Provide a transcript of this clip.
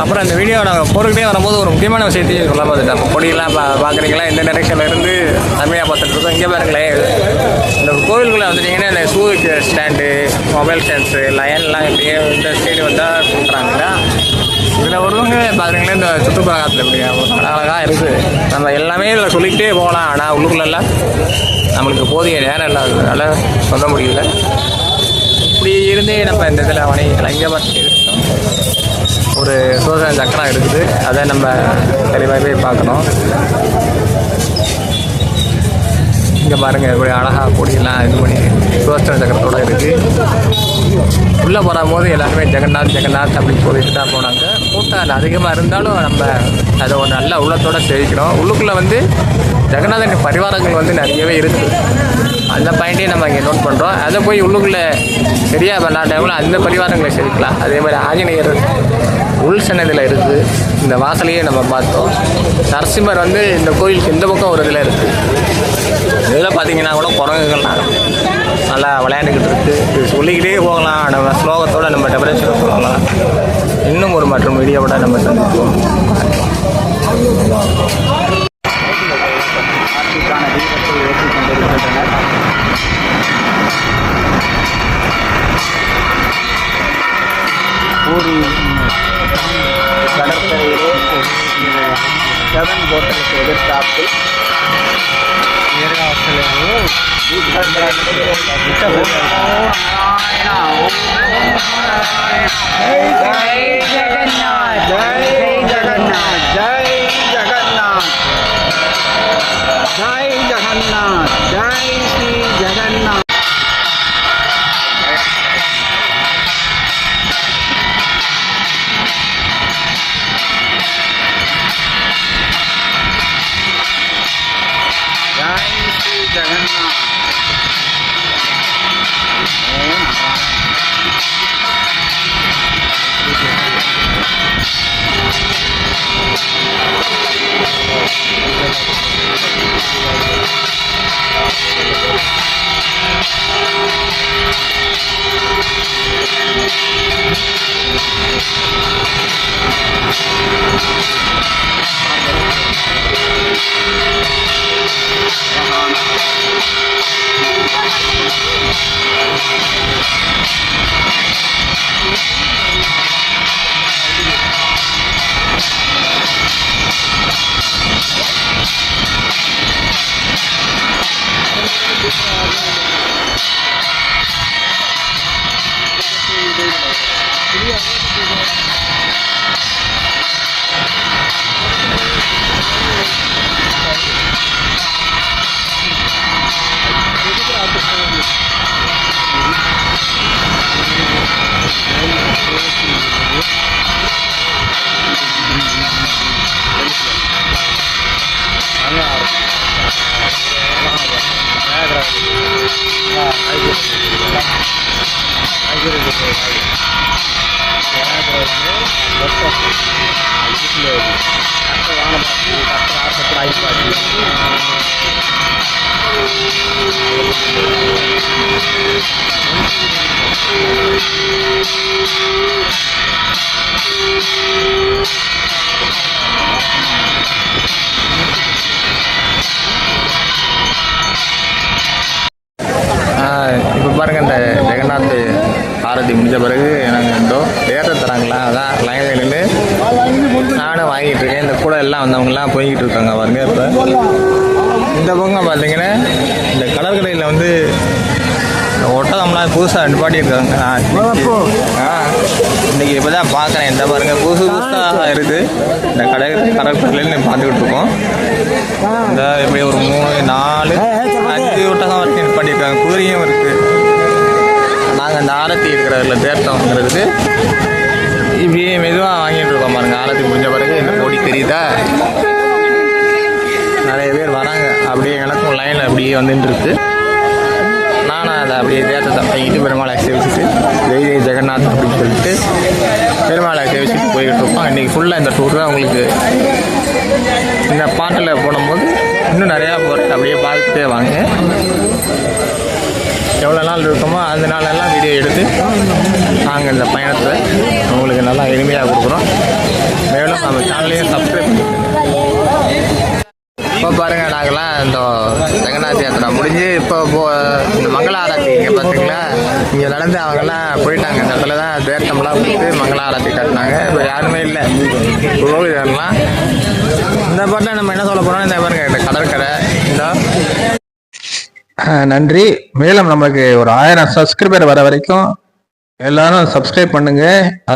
அப்புறம் அந்த வீடியோ நாங்கள் போட்டுக்கிட்டே வரும்போது ஒரு முக்கியமான விஷயத்தையும் சொல்ல பார்த்துட்டேன். கொடியெல்லாம் பா பார்க்குறீங்களா? இந்த டேரக்ஷனில் இருந்து தமிழாக பார்த்துட்டு இருக்கோம். இங்கே பாருங்களேன் இந்த கோவிலுக்குள்ளே வந்துட்டிங்கன்னா இந்த ஷூ ஸ்டாண்டு மொபைல் ஸ்டாண்ட்ஸு லயன்லாம் இப்படியே இந்த சைடு வந்தால் கொடுக்குறாங்களா இதில் ஒருவங்க பாருங்களேன் இந்த சுற்றுப்புறத்தில் இப்படி அழகாக இருக்குது நம்ம எல்லாமே இதில் சொல்லிக்கிட்டே போகலாம். ஆனால் உள்ளுக்குள்ளெல்லாம் நம்மளுக்கு போதிய நேரம் இல்லாததுனால சொல்ல முடியல. இப்படி இருந்தே நம்ம இந்த இதில் வணிகங்களை இங்கே பார்த்து ஒரு சோதனை சக்கரம் இருக்குது அதை நம்ம தெளிவாக போய் பார்க்கணும். இங்கே பாருங்கள் இப்படி அழகாக கொடியெல்லாம் இது பண்ணி சோதனை சக்கரத்தோட இருக்குது உள்ளே போகும்போது எல்லாருமே ஜெகநாத் ஜெகநாத் அப்படின்னு சொல்லிட்டு தான் போனாங்க. கூட்டம் அதிகமாக இருந்தாலும் நம்ம அதை ஒரு நல்ல உள்ளத்தோட சேவிக்கணும் உள்ளுக்குள்ளே வந்து ஜெகநாதன் பரிவாரங்கள் வந்து நிறையவே இருக்குது அந்த பாயிண்ட்டையும் நம்ம இங்கே நோட் பண்ணுறோம் அதை போய் உள்ளுக்குள்ளே சரியாக பண்ணா அந்த பரிவாரங்களை செதுக்கலாம் அதே மாதிரி ஆஞ்சநேயர் உள் சன்னதியில் இருக்குது இந்த வாசலையே நம்ம பார்த்தோம். நரசிம்மர் வந்து இந்த கோயிலுக்கு இந்த பக்கம் ஒரு இதில் இருக்குது இதில் பார்த்தீங்கன்னா கூட குரங்குகள்லாம் நல்லா விளையாண்டுக்கிட்டு இருக்குது சொல்லிக்கிட்டே போகலாம். நம்ம ஸ்லோகத்தோட நம்ம டெபரேச்சர் சொல்லலாம் இன்னும் ஒரு மற்றும் வீடியோவோட நம்ம சந்திப்போம். ஆட்சிக்கான தீபத்தை ஏற்றிக் கொண்டிருக்கின்றனர் பூரி கடற்கரையிலே செவன் போட்டலுக்கு எதிர்த்தாப்பில் जय जगन्नाथ जय जगन्नाथ जय जगन्नाथ जय जगन्नाथ जय श्री जगन्नाथ Terreno. Obrigado. இப்போ பாருங்கள் இந்த ஜெகநாத் ஆரத்தி முடிஞ்ச பிறகு எனக்கு இந்தோ ஏற்ற தராங்களா? அதான் லைனில் நின்று நானும் வாங்கிட்டு இருக்கேன். இந்த கூட எல்லாம் வந்தவங்கலாம் போய்கிட்டு இருக்காங்க பாருங்க இப்போ. இந்த பக்கம் பார்த்தீங்கன்னா இந்த கடற்கரையில் வந்து ஒட்டகம்லாம் புதுசாக நிப்பாட்டியிருக்காங்க ஆ இன்னைக்கு இப்போ தான் பார்க்குறேன் இந்த பாருங்க புதுசு புதுசாக இருக்குது இந்த கடை கடற்கரையில் நம்ம பார்த்துக்கிட்டு இருக்கோம். இந்த இப்படி ஒரு மூணு நாலு அஞ்சு ஒட்டகம் வரைக்கும் நிப்பாட்டியிருக்காங்க குதிரையும் இருக்குது அந்த ஆரத்தி இருக்கிறதுல தேர்த்தம் வந்துருக்குது இப்படியே மெதுவாக வாங்கிட்டு இருக்கோம் பாருங்க. ஆரத்தி முடிஞ்ச பிறகு இந்த கொடி தெரியுதா? நிறைய பேர் வராங்க. அப்படியே எனக்கும் லைனில் அப்படியே வந்துட்டு இருக்கு நானும் அதை அப்படியே தேர்த்தத்தை வாங்கிட்டு பெருமாளை சேவிச்சுட்டு ஜெய் ஜெய் ஜெகநாத் அப்படின்னு சொல்லிட்டு பெருமாளை சேவிச்சுட்டு போய்கிட்டு இருக்கோம். இன்றைக்கி ஃபுல்லாக இந்த டூர் தான் உங்களுக்கு இந்த பாட்டில் போடும்போது இன்னும் நிறையா போட்டு அப்படியே பார்த்துட்டே வாங்க. எவ்வளோ நாள் இருக்குமோ அந்த நாளெல்லாம் வீடியோ எடுத்து நாங்கள் இந்த பயணத்தை. உங்களுக்கு நல்லா எளிமையாக கொடுக்குறோம். மேலும் நம்ம சேனலையும் சப்ஸ்கிரைப் இப்போ பாருங்க நாங்கள்லாம் இந்த ஜெகநாத் யாத்திரை முடிஞ்சு இப்போ போ இந்த மங்கள ஆரத்தி இங்கே பார்த்தீங்களா இங்கே நடந்து அவங்கெல்லாம் போயிட்டாங்க. இந்த இடத்துல தான் தேர்த்தம்லாம் கொடுத்து மங்கள ஆரத்தி கட்டினாங்க. இப்போ யாருமே இல்லை. புரோகிதர்லாம். இந்த பாட்டில் நம்ம என்ன சொல்ல போகிறோம் இந்த பாருங்க இந்த கடற்கரை. இந்த நன்றி. மேலும் நமக்கு ஒரு ஆயிரம் சப்ஸ்கிரைபர் வர வரைக்கும் எல்லாரும் சப்ஸ்கிரைப் பண்ணுங்க.